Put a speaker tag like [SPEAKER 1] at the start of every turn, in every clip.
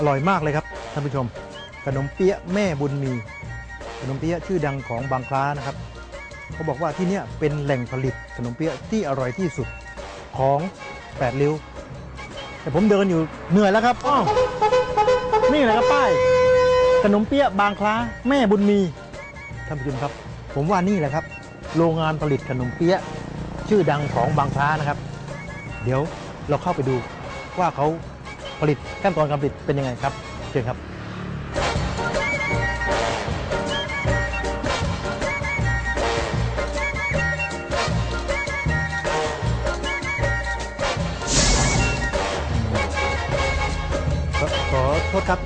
[SPEAKER 1] อร่อยมากเลยครับท่านผู้ชม ขนมเปี๊ยะแม่บุญมี ขนมเปี๊ยะชื่อดังของบางคล้านะครับเขาบอกว่าที่เนี่ยเป็นแหล่งผลิตขนมเปี๊ยะที่อร่อยที่สุดของแปดริ้ว แต่ผมเดินอยู่เหนื่อยแล้วครับอ้าวนี่แหละครับป้าย ขนมเปี๊ยะบางคล้าแม่บุญมีท่านผู้ชมครับ ผมว่านี่แหละครับ โรงงานผลิตขนมเปี๊ยะชื่อดังของบางคล้านะครับ เดี๋ยวเราเข้าไปดูว่าเขา ผลิตขั้นตอนการผลิตเป็นยังไงครับเชิญครับขอขอโทษครับ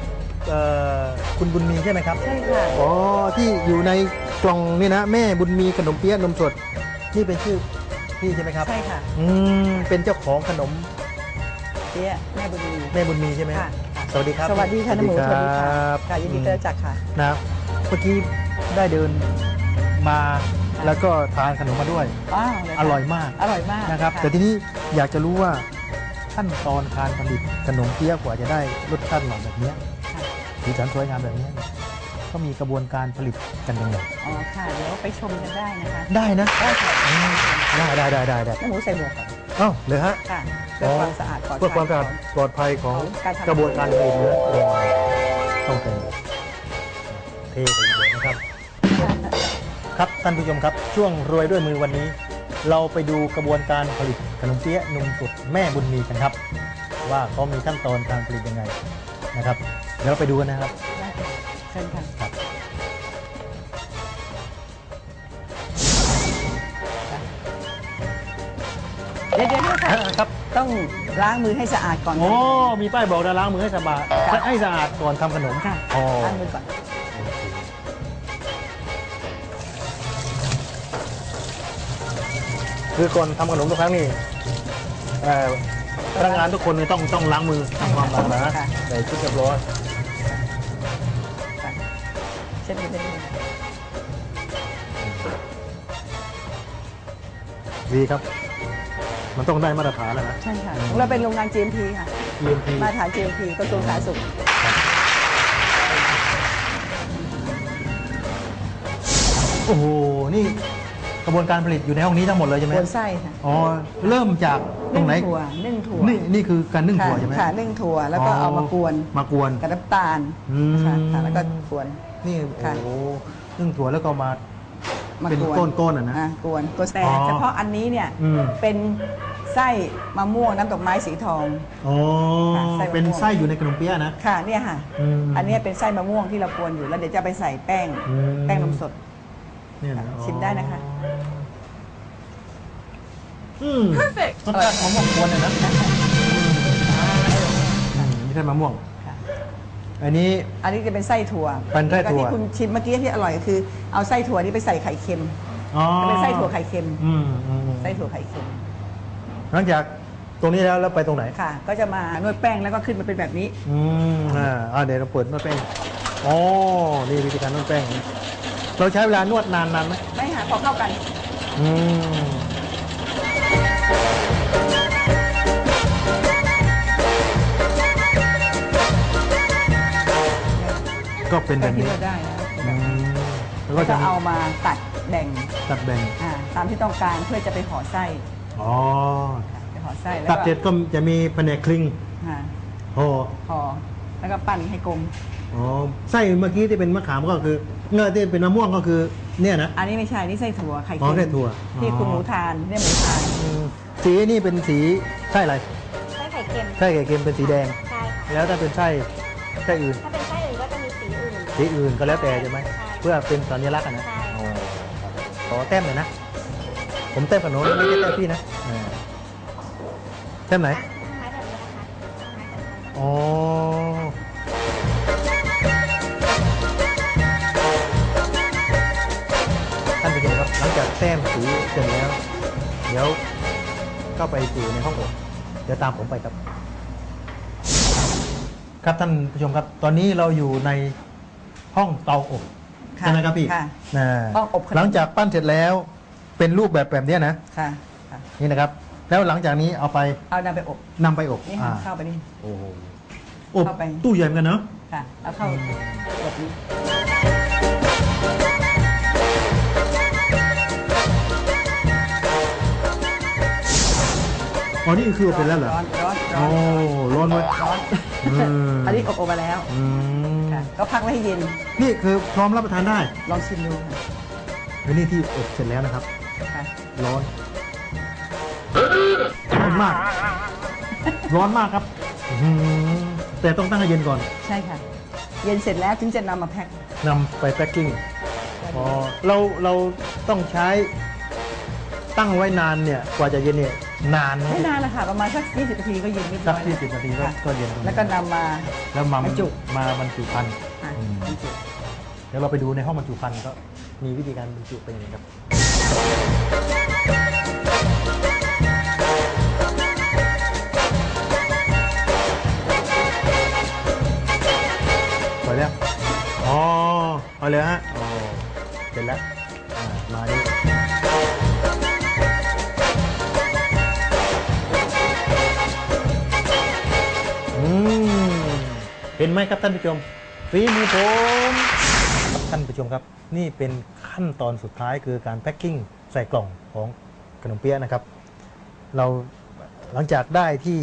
[SPEAKER 1] เอ่อคุณบุญมีใช่ไหมครับ
[SPEAKER 2] ใช่ค่ะ
[SPEAKER 1] อ๋อที่อยู่ในกล่องนี่นะแม่บุญมีขนมเปี๊ยะนมสดนี่เป็นชื่อพี่ใช่ไหมครับ
[SPEAKER 2] ใช่ค่ะ
[SPEAKER 1] อืมเป็นเจ้าของขนม
[SPEAKER 2] เจ๊แม่บุญมี
[SPEAKER 1] แม่บุญมีใช่ไหม
[SPEAKER 2] ค่ะ
[SPEAKER 1] สวัสดีครับ
[SPEAKER 2] สวัสดีค่ะน้ำหมูสวัสดีค่ะ
[SPEAKER 1] รับ
[SPEAKER 2] ค่ะยินดีต้อนรับจักค่ะ
[SPEAKER 1] นะเมื่อกี้ได้เดินมา
[SPEAKER 2] ค่ะ
[SPEAKER 1] แล้วก็ทานขนมมาด้วย
[SPEAKER 2] ว้าวเลค่ะ
[SPEAKER 1] อร่อยมาก
[SPEAKER 2] อร่อยมาก
[SPEAKER 1] นะครับะแต่ทีนี้อยากจะรู้ว่าขั้นตอนการผลิตขนมเปี๊ยะกว่าจะได้รสชาติหล่อแบบเนี้ย
[SPEAKER 2] ค่ะ
[SPEAKER 1] สีสันสวยงามแบบเนี้ยก็มีกระบวนการผลิตกันยังไง
[SPEAKER 2] อ๋อค่ะเดี๋ยวไปชมกันได้นะคะ
[SPEAKER 1] ได้นะ
[SPEAKER 2] ได้ค่ะ
[SPEAKER 1] อืมได้ได้ได้ได้ได้
[SPEAKER 2] น้ำหมูใส่หมวกก่อน
[SPEAKER 1] เอ้าเลยฮะ
[SPEAKER 2] ค่ะเพื่อความสะอาดปลอดภัย
[SPEAKER 1] เพื่อความสะอาดปลอดภัยของ
[SPEAKER 2] การทำ
[SPEAKER 1] กระบวนการผลิตเนื้อต้องเป็นเทไปเลยนะครับ ครับท่านผู้ชมครับช่วงรวยด้วยมือวันนี้ เราไปดูกระบวนการผลิตขนมเปี๊ยะนมสดแม่บุญมีกันครับ ว่าเขามีขั้นตอนการผลิตยังไงนะครับเดี๋ยวเราไปดูกันนะครับ
[SPEAKER 2] ต้องล้างมือให้สะอาดก่อน
[SPEAKER 1] โอ้ มีป้ายบอกนะล้างมือให้สะอาดให้สะอาดก่อนทำขนม
[SPEAKER 2] ค่ะ
[SPEAKER 1] อ๋อ
[SPEAKER 2] ล้างมือก่อน
[SPEAKER 1] คือก่อนทำขนมทุกครั้งนี่เอ่อพนักงานทุกคนนี่ต้องต้องล้างมือทำความสะอาดนะ
[SPEAKER 2] ค่ะ
[SPEAKER 1] ใส่ชุดเรียบร้อย
[SPEAKER 2] ค่ะเช็ดมือได้เลย
[SPEAKER 1] ดีครับ มันต้องได้มาตรฐานแล้วนะ
[SPEAKER 2] ใช่ค่ะของเราเป็นโรงงาน GMP ค่ะ
[SPEAKER 1] GMP
[SPEAKER 2] มาตรฐาน GMP กระทรวงสาธารณสุข
[SPEAKER 1] โอ้โห นี่กระบวนการผลิตอยู่ในห้องนี้ทั้งหมดเลยใช่ไหม
[SPEAKER 2] บนไส้ค่ะ
[SPEAKER 1] อ๋อ เริ่มจากตรงไหน
[SPEAKER 2] นึ่งถั่วนึ่งถั่ว
[SPEAKER 1] นี่นี่คือการนึ่งถั่ว
[SPEAKER 2] ค่ะ
[SPEAKER 1] ใช่ไหม
[SPEAKER 2] ค่ะนึ่งถั่วแล้วก็เอามากวน
[SPEAKER 1] มากวน
[SPEAKER 2] กับน้ำตาล
[SPEAKER 1] อืม
[SPEAKER 2] ค่ะค่ะแล้วก็กวน
[SPEAKER 1] นี่
[SPEAKER 2] ค่ะ
[SPEAKER 1] โอ้โหนึ่งถั่วแล้วก็มา
[SPEAKER 2] มา
[SPEAKER 1] เป็น
[SPEAKER 2] กวน
[SPEAKER 1] ก้นๆอะนะ
[SPEAKER 2] อ่กวนกวนแต่
[SPEAKER 1] อ๋อ
[SPEAKER 2] เฉพาะอันนี้เนี่ย
[SPEAKER 1] อืม
[SPEAKER 2] เป็นไส้มะม่วงน้ำดอกไม้สีทอง
[SPEAKER 1] อ๋อ
[SPEAKER 2] ค่ะไส้มะม่วง
[SPEAKER 1] เป็นไส้อยู่ในขนมเปี๊ยะนะ
[SPEAKER 2] ค่ะเนี่ยค่ะ
[SPEAKER 1] อืม
[SPEAKER 2] อันเนี้ยเป็นไส้มะม่วงที่เรากวนอยู่แล้วเดี๋ยวจะไปใส่แป้ง
[SPEAKER 1] อืม
[SPEAKER 2] แป้งนมสด
[SPEAKER 1] เนี่ยนะ
[SPEAKER 2] ชิมได้นะคะ
[SPEAKER 1] อืม
[SPEAKER 2] Perfect
[SPEAKER 1] รสชาติมะม่วงกวนเนี่ยนะอืมนี่ใช่มะม่วง
[SPEAKER 2] ค่ะ
[SPEAKER 1] อันนี้
[SPEAKER 2] อันนี้จะเป็นไส้ถั่ว
[SPEAKER 1] เป็นไส้ถั่ว
[SPEAKER 2] แล้ก็ที่คุณชิมเมื่อกี้ที่อร่อยก็คือเอาไส้ถั่วนี้ไปใส่ไข่เค็ม
[SPEAKER 1] อ๋อ
[SPEAKER 2] จะเป็นไส้ถั่วไข่เค็ม
[SPEAKER 1] อืมอืมอืม
[SPEAKER 2] ไส้ถั่วไข่เค็ม
[SPEAKER 1] หลังจากตรงนี้แล้วแล้วไปตรงไหน
[SPEAKER 2] ค่ะ ก็จะมานวดแป้งแล้วก็ขึ้นมาเป็นแบบนี้
[SPEAKER 1] อืมอ่าอ่าเดี๋ยวเราเปิดนวดแป้งอ๋อนี่วิธีการนวดแป้ง เราใช้เวลานวดนานนานไหม
[SPEAKER 2] ไม่ค่ะพอเข้ากัน
[SPEAKER 1] อืม ก็เป็นแบ
[SPEAKER 2] ก็
[SPEAKER 1] บ
[SPEAKER 2] ที่
[SPEAKER 1] นี้
[SPEAKER 2] เราได้แล้ว
[SPEAKER 1] อืมแล้ว
[SPEAKER 2] ก็
[SPEAKER 1] ก็
[SPEAKER 2] จะ
[SPEAKER 1] จะ
[SPEAKER 2] เอามาตัดแบ่ง
[SPEAKER 1] ตัดแบ่ง
[SPEAKER 2] อ่าตามที่ต้องการเพื่อจะไปห่อไส้
[SPEAKER 1] อ๋อ
[SPEAKER 2] ไปห่อไส้แล้ว
[SPEAKER 1] ตัด
[SPEAKER 2] ก็
[SPEAKER 1] เสร็จก็จะมีแผนกคลิง
[SPEAKER 2] อ่า
[SPEAKER 1] โอ้
[SPEAKER 2] ห่อแล้วก็ปั้นให้กลม
[SPEAKER 1] อ๋อไส้เมื่อกี้ที่เป็นมะขามก็คือเงื่อที่เป็นมะม่วงก็คือเนี่ยนะ
[SPEAKER 2] อันนี้ไม่ใช่นี่ไส้ถั่วไข่
[SPEAKER 1] อ๋อ
[SPEAKER 2] เค็ม
[SPEAKER 1] ไส้ถั่ว
[SPEAKER 2] ที่
[SPEAKER 1] อ๋อ
[SPEAKER 2] คุณหมูทานเนี่ยหมูทาน
[SPEAKER 1] อืมสีนี่เป็นสีไส้อะไร
[SPEAKER 3] ไส้ไข่เค็ม
[SPEAKER 1] ไส้ไข่เค็มเป็นสีแดง
[SPEAKER 3] ใช่ค่ะ
[SPEAKER 1] แล้วถ้าเป็นไส้ไส้อื่น
[SPEAKER 3] ถ้าเป็นไส้อื่นก็จะมี สีอื่น
[SPEAKER 1] สีอื่นก็แล้วแต่ใช่ไหม
[SPEAKER 3] ใช่
[SPEAKER 1] เพื่อเป็นสัญลักษณ์อะนะ
[SPEAKER 3] ใช่
[SPEAKER 1] โอ้ครับขอแต้มหน่อยนะ ผมแต้มกับโน้นไม่ใช่แต้มพี่นะอ่าแต้มไหน
[SPEAKER 3] ต้นไม้แบบนี้นะคะต้นไม้แบบนี้
[SPEAKER 1] อ๋อท่านผู้ชมครับหลังจากแต้มสีเสร็จแล้ว เดี๋ยวก็ไปสู่ในห้องอบเดี๋ยวตามผมไปครับ ครับท่านผู้ชมครับ ตอนนี้เราอยู่ใน ห้องเตาอบ
[SPEAKER 2] ค่ะ
[SPEAKER 1] ใช่ไหมครับพี่
[SPEAKER 2] ค่ะ
[SPEAKER 1] นะ
[SPEAKER 2] ห้องอบขนม
[SPEAKER 1] หลังจากปั้นเสร็จแล้วเป็นรูปแบบแบบเนี้ยนะ
[SPEAKER 2] ค่ะค่ะ
[SPEAKER 1] นี่นะครับ แล้วหลังจากนี้เอาไป
[SPEAKER 2] เอานำไปอบ
[SPEAKER 1] นำไปอบ
[SPEAKER 2] นี่
[SPEAKER 1] อ่า
[SPEAKER 2] ค่ะเข้าไปนี่
[SPEAKER 1] โอ้โหโอ้
[SPEAKER 2] เข้าไป
[SPEAKER 1] ตู้ใหญ่เหมือนกันเนาะ
[SPEAKER 2] ค่ะแล้วเข้าแบบนี้
[SPEAKER 1] อ๋อนี่คือเป็นแล้วเหรอ
[SPEAKER 2] ร้อนร้อนร้
[SPEAKER 1] โอ้
[SPEAKER 2] อน
[SPEAKER 1] ร้อนไว้
[SPEAKER 2] ร้อน
[SPEAKER 1] อืม
[SPEAKER 2] อันนี้อบอบมาแล้ว
[SPEAKER 1] อืม
[SPEAKER 2] ค่ะ ก็พักไว้ให้เย็น
[SPEAKER 1] นี่คือพร้อมรับประทานได้
[SPEAKER 2] ลองชิมดูค่ะ
[SPEAKER 1] และนี่ที่อบเสร็จแล้วนะครับ
[SPEAKER 2] ค่ะ
[SPEAKER 1] ร้อน ร้อนมาก ร้อนมากครับอื้อหือแต่ต้องตั้งให้เย็นก่อน
[SPEAKER 2] ใช่ค่ะ เย็นเสร็จแล้วถึงจะนำมาแพ็คนำ
[SPEAKER 1] ไปแพ็คกิ้งอ๋อเราเราต้องใช้ตั้งไว้นานเนี่ยกว่าจะเย็นเนี่ยนานไหม
[SPEAKER 2] ไม่นานละค่ะประมาณสัก 20นาทีก็เย็นเรียบ
[SPEAKER 1] สั
[SPEAKER 2] ร้
[SPEAKER 1] ก
[SPEAKER 2] อย
[SPEAKER 1] ที่สิบนาทีก็
[SPEAKER 2] ค่ะ
[SPEAKER 1] ก็เย็นตรงนี้
[SPEAKER 2] แล้วก็นำมา
[SPEAKER 1] แล้วมา
[SPEAKER 2] บรรจุ
[SPEAKER 1] มาบรรจุพันธุ์
[SPEAKER 2] ค่ะ
[SPEAKER 1] อืม
[SPEAKER 2] บรรจุ
[SPEAKER 1] เดี๋ยวเราไปดูในห้องบรรจุภัณฑ์ก็มีวิธีการบรรจุเป็นยังไงครับไปแล้ว อ๋อ เอาเลยฮะ เห็นไหมครับท่านผู้ชมฝีมือผมครับท่านผู้ชมครับ นี่เป็นขั้นตอนสุดท้ายคือการแพ็คกิ้งใส่กล่องของขนมเปี๊ยะนะครับ เราหลังจากได้ที่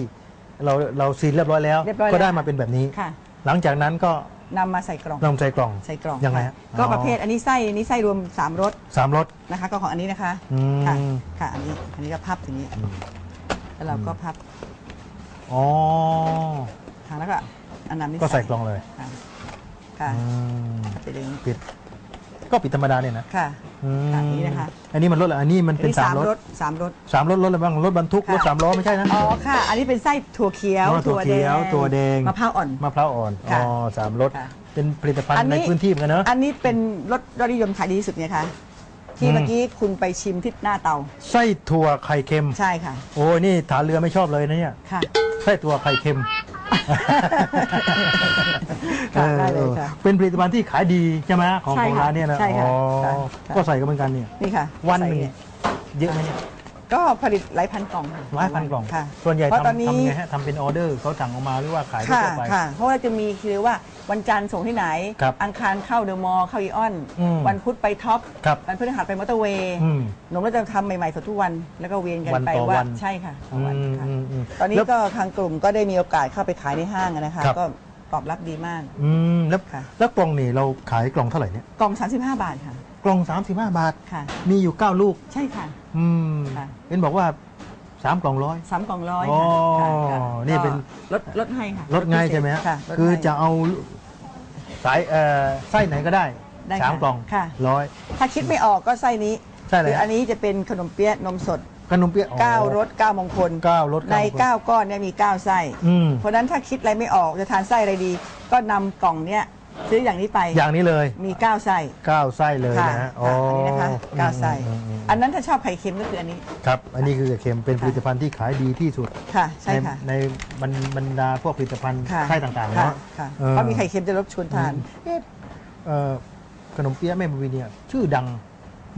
[SPEAKER 1] เราเราซีนเรียบร้อยแล้ว
[SPEAKER 2] เรียบร้อย
[SPEAKER 1] ก็ได้
[SPEAKER 2] แล้ว
[SPEAKER 1] มาเป็นแบบนี้
[SPEAKER 2] ค่ะ
[SPEAKER 1] หลังจากนั้นก็
[SPEAKER 2] นำมาใส่กล่อง
[SPEAKER 1] นำใส่กล่อง
[SPEAKER 2] ใส่กล่อง
[SPEAKER 1] ยังไง
[SPEAKER 2] ค่ะ
[SPEAKER 1] ฮะ
[SPEAKER 2] ก็
[SPEAKER 1] อ๋อ
[SPEAKER 2] ประเภทอันนี้ไส้อันนี้ไส้รวมสามรส
[SPEAKER 1] สามรส
[SPEAKER 2] นะคะ ก็ของอันนี้นะคะ
[SPEAKER 1] อืม
[SPEAKER 2] ค่ะค่ะอันนี้อันนี้ก็พับอย่างนี้
[SPEAKER 1] อืม
[SPEAKER 2] แล้วเราก็พับ
[SPEAKER 1] อ๋อ
[SPEAKER 2] ค่ะแล้วก็ อันนั้นนี่
[SPEAKER 1] ก็ใส่กล่องเลย
[SPEAKER 2] ค่ะค่ะ
[SPEAKER 1] อืม
[SPEAKER 2] ไปดึง
[SPEAKER 1] ปิด ก็ปิดธรรมดาเนี่ยนะ
[SPEAKER 2] ค่ะ
[SPEAKER 1] อืม
[SPEAKER 2] ค่ะอันนี้นะคะ
[SPEAKER 1] อันนี้มันรถอะไรอันนี้มัน
[SPEAKER 2] อัน
[SPEAKER 1] เป็น
[SPEAKER 2] นี้
[SPEAKER 1] สา
[SPEAKER 2] สามม
[SPEAKER 1] ร
[SPEAKER 2] ร
[SPEAKER 1] ถ
[SPEAKER 2] สสามรส
[SPEAKER 1] สามรถรถอะไรบ้างรถบรรทุก
[SPEAKER 2] ค่ะ
[SPEAKER 1] รถสามล้อไม่ใช่นะ
[SPEAKER 2] อ๋อค่ะ อันนี้เป็นไส้ถั่วเขียว
[SPEAKER 1] อ๋อถั่วเขียว
[SPEAKER 2] แดง
[SPEAKER 1] ถั่วแดง
[SPEAKER 2] มะพร้าวอ่อน
[SPEAKER 1] มะพร้าวอ่อนอ๋
[SPEAKER 2] ค่ะ
[SPEAKER 1] อสามรถ
[SPEAKER 2] ค่ะ
[SPEAKER 1] เป็นผลิตภัณฑ์
[SPEAKER 2] อันนี้
[SPEAKER 1] ในพื้นที่เหมือนกันเนอะ
[SPEAKER 2] อันนี้เป็นรสยอดนิยมขายดีที่สุดเนี่ยค่ะ ที่
[SPEAKER 1] อืม
[SPEAKER 2] เมื่อกี้คุณไปชิมที่หน้าเตา
[SPEAKER 1] ไส้ถั่วไข่เค็ม
[SPEAKER 2] ใช่ค่ะ
[SPEAKER 1] โอ้ยนี่ฐานเรือไม่ชอบเลยนะเนี่ย
[SPEAKER 2] ค่ะ
[SPEAKER 1] ไส้ถั่วไข่เค็ม
[SPEAKER 2] ค่ะได้เลยค่ะ
[SPEAKER 1] ออเป็นผลิตภัณฑ์ที่ขายดีใช่ไหมของ
[SPEAKER 2] ใช่
[SPEAKER 1] ของ
[SPEAKER 2] ค่ะ
[SPEAKER 1] ร้านเนี่ยนะ
[SPEAKER 2] ใช่ค่ะ
[SPEAKER 1] อ๋อ
[SPEAKER 2] ค่ะค่ะ
[SPEAKER 1] ก็ใส่กันเหมือนกันเนี่ย
[SPEAKER 2] นี่ค่ะ
[SPEAKER 1] วันหนึ่ง
[SPEAKER 2] ใส่เย
[SPEAKER 1] เยอะไหมเนี่ย
[SPEAKER 2] ก็ผลิตหลายพันกล่องค่ะ
[SPEAKER 1] ร้อยพันกล่อง
[SPEAKER 2] ค่ะ
[SPEAKER 1] ส่วนใหญ่
[SPEAKER 2] เพราะตอน
[SPEAKER 1] ทำ
[SPEAKER 2] นี้
[SPEAKER 1] ทำยังไงฮะทำเป็นออเดอร์เขาสั่งออกมาหรือว่าขาย
[SPEAKER 2] ค่ะ
[SPEAKER 1] ทั่วๆไป
[SPEAKER 2] ค่ะ เพราะว่าจะมีคือว่าวันจันทร์ส่งที่ไหน
[SPEAKER 1] ครับ
[SPEAKER 2] อังคารเข้าเดอะมอลล์เข้าอีออน
[SPEAKER 1] อืม
[SPEAKER 2] วันพุธไปท็อป
[SPEAKER 1] ครับ
[SPEAKER 2] วันพฤหัสไปมอเตอร์เวย์
[SPEAKER 1] อืม
[SPEAKER 2] หนมเราจะทำใหม่ๆสดทุกวันแล้วก็เวียนกัน
[SPEAKER 1] วัน
[SPEAKER 2] ไป
[SPEAKER 1] ต่อ
[SPEAKER 2] ว่า
[SPEAKER 1] วัน
[SPEAKER 2] ใช่ค่ะต่อวันค่ะ
[SPEAKER 1] อืมอืม
[SPEAKER 2] ตอนนี้
[SPEAKER 1] แล้ว
[SPEAKER 2] ก็ทางกลุ่มก็ได้มีโอกาสเข้าไปขายในห้างอะนะคะ
[SPEAKER 1] ครับ
[SPEAKER 2] ก็ตอบรับดีมาก
[SPEAKER 1] อืมแล้ว
[SPEAKER 2] ค่ะ
[SPEAKER 1] แล้วกล่องนี่เราขายกล่องเท่าไหร่เนี่ย
[SPEAKER 2] กล่อง 35 บาทค่ะ
[SPEAKER 1] กล่อง 35 บาท
[SPEAKER 2] ค่ะ
[SPEAKER 1] มีอยู่ 9 ลูก
[SPEAKER 2] ใช่ค่ะ
[SPEAKER 1] อืม
[SPEAKER 2] ค่ะ
[SPEAKER 1] เป็นบอกว่า3กล่องร้อย
[SPEAKER 2] สามกล่องร้อย
[SPEAKER 1] อ๋อ
[SPEAKER 2] ค่ะค่ะ
[SPEAKER 1] นี่เป็น
[SPEAKER 2] ก็ลดลดให้ค่ะ
[SPEAKER 1] ลดง่าย
[SPEAKER 2] พิเศษ
[SPEAKER 1] ใช่ไหมฮะ
[SPEAKER 2] ค่ะลด
[SPEAKER 1] คือ
[SPEAKER 2] ให้
[SPEAKER 1] จะเอาสายเอ่อไส้ไหนก็ได้
[SPEAKER 2] ได้
[SPEAKER 1] สาม
[SPEAKER 2] ค่ะ
[SPEAKER 1] กล่อง
[SPEAKER 2] ค่ะ
[SPEAKER 1] ร้อย
[SPEAKER 2] ถ้าคิดไม่ออกก็ไส้นี้
[SPEAKER 1] ไส้อะไร
[SPEAKER 2] คืออันนี้จะเป็นขนมเปี๊ยะนมสด
[SPEAKER 1] ขนมเปี๊ยะ
[SPEAKER 2] 9รส9มงคล
[SPEAKER 1] เก้ารส
[SPEAKER 2] ใน
[SPEAKER 1] เก้า
[SPEAKER 2] 9ก้อนเนี่ยมี9ไส้
[SPEAKER 1] อืม
[SPEAKER 2] เพราะฉะนั้นถ้าคิดอะไรไม่ออกจะทานไส้อะไรดี ก็นำกล่องเนี้ย ซื้ออย่างนี้ไป
[SPEAKER 1] อย่างนี้เลย
[SPEAKER 2] มี9ไส้
[SPEAKER 1] เก้าไส้เลย
[SPEAKER 2] ค่ะ
[SPEAKER 1] นะฮะ
[SPEAKER 2] ค่ะอันนี้นะคะเก้าไส้
[SPEAKER 1] อืมอืม
[SPEAKER 2] อันนั้นถ้าชอบไข่เค็มก็คืออันนี้
[SPEAKER 1] ครับ อันนี้คือเค็มเป็นผลิตภัณฑ์ที่ขายดีที่สุด
[SPEAKER 2] ค่ะใช่ค่ะ
[SPEAKER 1] ในในบรรดาพวกผลิตภัณฑ์
[SPEAKER 2] ค่ะ
[SPEAKER 1] ไส้ต่างๆ
[SPEAKER 2] ค่ะ
[SPEAKER 1] เนาะ
[SPEAKER 2] ค่ะ
[SPEAKER 1] เออ
[SPEAKER 2] เพราะมีไข่เค็มจะรบชวนทาน
[SPEAKER 1] เอ๊ะเอ่อขนมเปี๊ยะแม่บุญวีเนี่ยชื่อดัง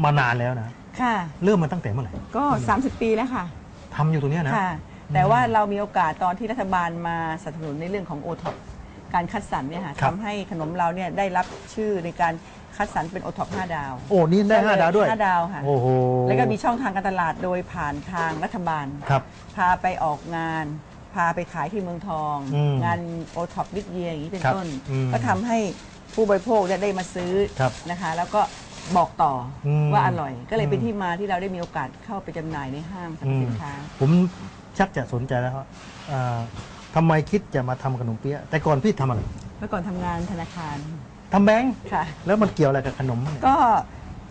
[SPEAKER 1] มานานแล้วนะ
[SPEAKER 2] ค่ะ
[SPEAKER 1] เริ่มมาตั้งแต่เมื่อไหร่
[SPEAKER 2] ก็ 30 ปีแล้วค่ะ
[SPEAKER 1] ทำอยู่ตรงเนี้ยนะ
[SPEAKER 2] ค่ะ แต่ว่าเรามีโอกาสตอนที่รัฐบาลมาสนับสนุนในเรื่องของโอท็อป การคัดสรรเนี่ยค่ะ
[SPEAKER 1] ครับ
[SPEAKER 2] ทำให้ขนมเราเนี่ยได้รับชื่อในการคัดสรรเป็นโอท็อป5ดาว
[SPEAKER 1] โอ้นี่ได้ห้าดาวด้วย
[SPEAKER 2] ห้าดาวค่ะ
[SPEAKER 1] โอ้โห
[SPEAKER 2] แล้วก็มีช่องทางการตลาดโดยผ่านทางรัฐบาล
[SPEAKER 1] ครับ
[SPEAKER 2] พาไปออกงาน พาไปขายที่เมืองทอง
[SPEAKER 1] อืม
[SPEAKER 2] งานโอท็อปวิดเยียอย่างนี้เป็น
[SPEAKER 1] ครับ
[SPEAKER 2] ต้น
[SPEAKER 1] อืม
[SPEAKER 2] ก็ทำให้ผู้บริโภคเนี่ยได้มาซื้อ
[SPEAKER 1] ครับ
[SPEAKER 2] นะคะ แล้วก็บอกต่ออ
[SPEAKER 1] ม
[SPEAKER 2] ว่าอร่อย ก็เลยเป็น
[SPEAKER 1] อืม
[SPEAKER 2] ที่มาที่เราได้มีโอกาสเข้าไปจำหน่ายในห้างสรรพสินค้า
[SPEAKER 1] ผมชักจะสนใจแล้วครับอ่า ทำไมคิดจะมาทำขนมเปี๊ยะแต่ก่อนพี่ทำอะไร
[SPEAKER 2] เมื่อก่อนทำงานธนาคาร
[SPEAKER 1] ทำแบงค์
[SPEAKER 2] ค่ะ
[SPEAKER 1] แล้วมันเกี่ยวอะไรกับขนมเนี่ย
[SPEAKER 2] ก็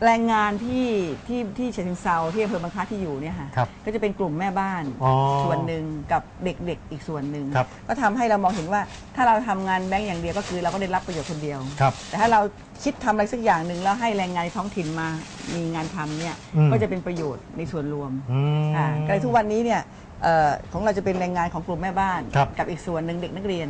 [SPEAKER 2] แรงงานที่ที่ที่เชียงเซาที่อำเภอบางคล้าที่อยู่เนี่ยค่ะ
[SPEAKER 1] ครับ
[SPEAKER 2] ก็จะเป็นกลุ่มแม่บ้าน
[SPEAKER 1] อ๋อ
[SPEAKER 2] ส่วนหนึ่งกับเด็กๆอีกส่วนหนึ่ง
[SPEAKER 1] ครับ
[SPEAKER 2] ก็ทำให้เรามองเห็นว่าถ้าเราทำงานแบงก์อย่างเดียวก็คือเราก็ได้รับประโยชน์คนเดียว
[SPEAKER 1] ครับ
[SPEAKER 2] แต่ถ้าเราคิดทำอะไรสักอย่างหนึ่งแล้วให้แรงงานในท้องถิ่นมามีงานทำเนี่ย
[SPEAKER 1] อืม
[SPEAKER 2] ก็จะเป็นประโยชน์ในส่วนรวม
[SPEAKER 1] อืม
[SPEAKER 2] อ่าก็เลยทุกวันนี้เนี่ยเอ่อของเราจะเป็นแรงงานของกลุ่มแม่บ้าน
[SPEAKER 1] ครับ
[SPEAKER 2] กับอีกส่วนหนึ่งเด็กนักเรียน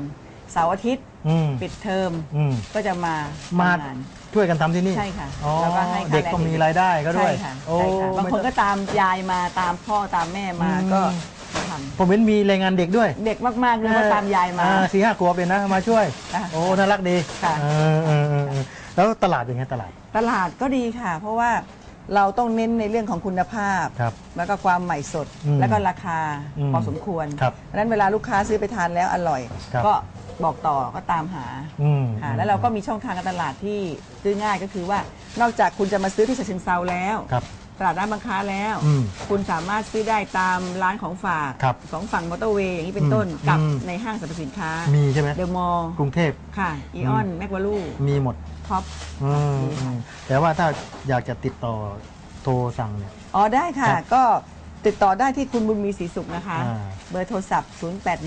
[SPEAKER 2] เสาร์อาทิตย์
[SPEAKER 1] อืม
[SPEAKER 2] ปิดเทอม
[SPEAKER 1] อืม
[SPEAKER 2] ก็จะมา
[SPEAKER 1] มา
[SPEAKER 2] ทำงาน
[SPEAKER 1] ช่วยกันทำที่นี่
[SPEAKER 2] ใช่ค่ะ
[SPEAKER 1] อ๋อ
[SPEAKER 2] แล้วก็ให้ค่า
[SPEAKER 1] เด็กก็
[SPEAKER 2] แรง
[SPEAKER 1] มีรายได้ก็ด้วย
[SPEAKER 2] ใช่ค่ะ
[SPEAKER 1] โอ้
[SPEAKER 2] ใช่ค่ะบางคน
[SPEAKER 1] ไม่
[SPEAKER 2] ก็ตามยายมาตามพ่อตามแม่มา
[SPEAKER 1] อืม
[SPEAKER 2] ก็ทำ
[SPEAKER 1] ผมเห็นมีแรงงานเด็กด้วย
[SPEAKER 2] เด็กมากๆเลยว่าตามยายมา
[SPEAKER 1] อ่สี่ห้าขวบเองนะมาช่วย
[SPEAKER 2] อะ
[SPEAKER 1] โอ้น่ารักดี
[SPEAKER 2] ค่ะ
[SPEAKER 1] เออเออเออเออแล้วตลาดเป็นไงตลาด
[SPEAKER 2] ตลาดก็ดีค่ะ เพราะว่าเราต้องเน้นในเรื่องของคุณภาพ
[SPEAKER 1] ครับ
[SPEAKER 2] แล้วก็ความใหม่สด
[SPEAKER 1] อืม
[SPEAKER 2] แล้วก็ราคา
[SPEAKER 1] อืม
[SPEAKER 2] พอสมควร
[SPEAKER 1] ครับ
[SPEAKER 2] ดังนั้นเวลาลูกค้าซื้อไปทานแล้วอร่อย
[SPEAKER 1] ครับ
[SPEAKER 2] ก็ บอกต่อก็ตามหา
[SPEAKER 1] อืม
[SPEAKER 2] ค่ะแล้วเราก็มีช่องทางการตลาดที่ซื้อง่ายก็คือว่า นอกจากคุณจะมาซื้อที่ฉะเชิงเซาแล้ว
[SPEAKER 1] ครับ
[SPEAKER 2] ตลาดน้ำบางค้าแล้ว
[SPEAKER 1] อืม
[SPEAKER 2] คุณสามารถซื้อได้ตามร้านของฝาก
[SPEAKER 1] ครับ
[SPEAKER 2] ของฝั่งมอเตอร์เวย์อย่างนี้เป็นต้น
[SPEAKER 1] อืม
[SPEAKER 2] กับ
[SPEAKER 1] อืม
[SPEAKER 2] ในห้างสรรพสินค้า
[SPEAKER 1] มีใช่ไหม
[SPEAKER 2] เดอะมอลล์
[SPEAKER 1] กรุงเทพ
[SPEAKER 2] ค่ะอีออนแมกวาลู
[SPEAKER 1] มีหมด
[SPEAKER 2] ท็อป
[SPEAKER 1] อืมอืมแต่ว่าถ้าอยากจะติดต่อโทรสั่งเนี่ย
[SPEAKER 2] อ๋อได้ค่ะ
[SPEAKER 1] ครับ
[SPEAKER 2] ก็ติดต่อได้ที่คุณบุญมีศรีสุขนะคะ
[SPEAKER 1] อ่า
[SPEAKER 2] เบอร์โทรศัพท์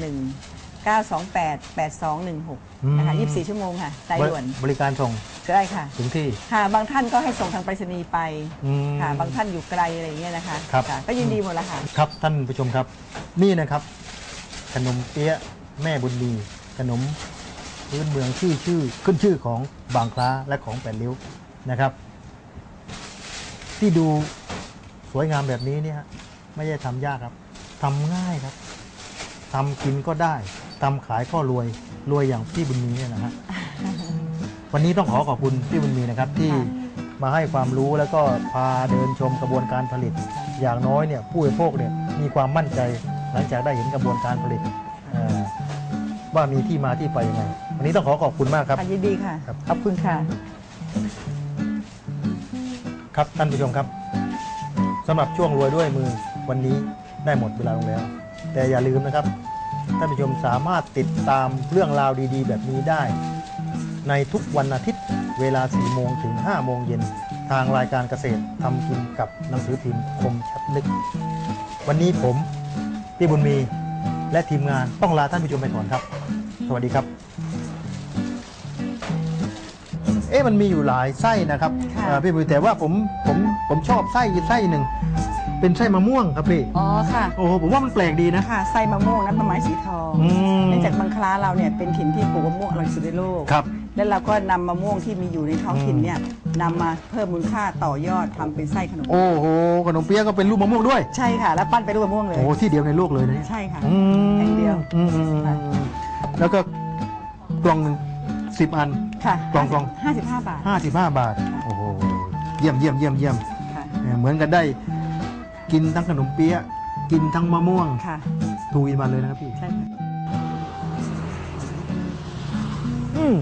[SPEAKER 2] 081 928 8216 นะคะ
[SPEAKER 1] อืม
[SPEAKER 2] 24 ชั่วโมงค่ะสายด่วน
[SPEAKER 1] บริการส่ง
[SPEAKER 2] ก็ได้ค่ะ
[SPEAKER 1] ถึงที่
[SPEAKER 2] ค่ะ บางท่านก็ให้ส่งทางไปรษณีย์ไป
[SPEAKER 1] อืม
[SPEAKER 2] ค่ะ บางท่านอยู่ไกลอะไรอย่างเงี้ยนะคะ
[SPEAKER 1] ครับะ
[SPEAKER 2] ก็ยินดีหมดละค่ะ
[SPEAKER 1] ครับท่านผู้ชมครับ นี่นะครับ ขนมเปี๊ยะแม่บุญมีขนมพื้นเมืองชื่อชื่อขึ้นชื่อของบางคล้าและของแปดริ้วนะครับ ที่ดูสวยงามแบบนี้เนี่ยไม่ใช่ทำยากครับทำง่ายครับทำกินก็ได้ ทำขายก็รวยรวยอย่างพี่บุญมีเนี่ยนะฮะวันนี้ต้องขอขอบคุณพี่บุญมีนะครับที่
[SPEAKER 2] ค่ะ
[SPEAKER 1] มาให้ความรู้แล้วก็พาเดินชมกระบวนการผลิต อย่างน้อยเนี่ยผู้บริโภคเนี่ยมีความมั่นใจหลังจากได้เห็นกระบวนการผลิตเอ่อว่ามีที่มาที่ไปยังไง วันนี้ต้องขอขอบคุณมากครับ
[SPEAKER 2] ค่ะยินดีค่ะ
[SPEAKER 1] ครับ
[SPEAKER 2] ขอบคุณค่ะ
[SPEAKER 1] ครับท่านผู้ชมครับสำหรับช่วงรวยด้วยมือวันนี้ได้หมดเวลาลงแล้ว แต่อย่าลืมนะครับ ท่านผู้ชมสามารถติดตามเรื่องราวดีๆ แบบนี้ได้ ในทุกวันอาทิตย์เวลา 4 โมงถึง 5 โมงเย็น ทางรายการเกษตรทำกินกับหนังสือพิมพ์คมชัดลึก วันนี้ผมพี่บุญมีและทีมงานต้องลาท่านผู้ชมไปก่อนครับ สวัสดีครับ เอ๊ะมันมีอยู่หลายไส้นะครับ
[SPEAKER 2] ค่ะ
[SPEAKER 1] เอ่อพี่บุญแต่ว่าผมผมผมชอบไส้ไส้หนึ่ง เป็นไส้มะม่วงครับพี่
[SPEAKER 2] อ๋อค่ะ
[SPEAKER 1] โอ้โหผมว่ามันแปลกดีนะ
[SPEAKER 2] ค่ะไส้มะม่วงน้ำต้นไม้สีทอง
[SPEAKER 1] อืม
[SPEAKER 2] เนื่องจากบางคล้าเราเนี่ยเป็นถิ่นที่ปลูกมะม่วงอร่อยที่สุดในโลก
[SPEAKER 1] ครับ
[SPEAKER 2] แล้วเราก็นำมะม่วงที่มีอยู่ในท้องถิ่นเนี่ยนำมาเพิ่มมูลค่าต่อยอดทำเป็นไส้ขนม
[SPEAKER 1] โอ้โหขนมเปี๊ยะก็เป็นลูกมะม่วงด้วย
[SPEAKER 2] ใช่ค่ะ แล้วปั้นเป็นรูปมะม่วงเลย
[SPEAKER 1] โอ้โหที่เดียวในโลกเลยนะเนี่ย
[SPEAKER 2] ใช่ค่ะ
[SPEAKER 1] อืม
[SPEAKER 2] แห่งเดียว
[SPEAKER 1] อืมอืมอืมอืมแล้วก็กล่องหนึ่งสิบอัน
[SPEAKER 2] ค่ะ
[SPEAKER 1] กล่องกล่อง
[SPEAKER 2] ห้าสิบห้าบาท
[SPEAKER 1] ห้าสิบห้าบาท โอ้โห เยี่ยมเยี่ยมเยี่ยมเยี่ยม
[SPEAKER 2] ค่ะ
[SPEAKER 1] เออเหมือนกันได้ กินทั้งขนมเปี๊ยะกินทั้งมะม่วง
[SPEAKER 2] ค่ะ
[SPEAKER 1] ทูอินวันเลยนะครับพี่
[SPEAKER 2] ใช่ค่ะ
[SPEAKER 1] อืม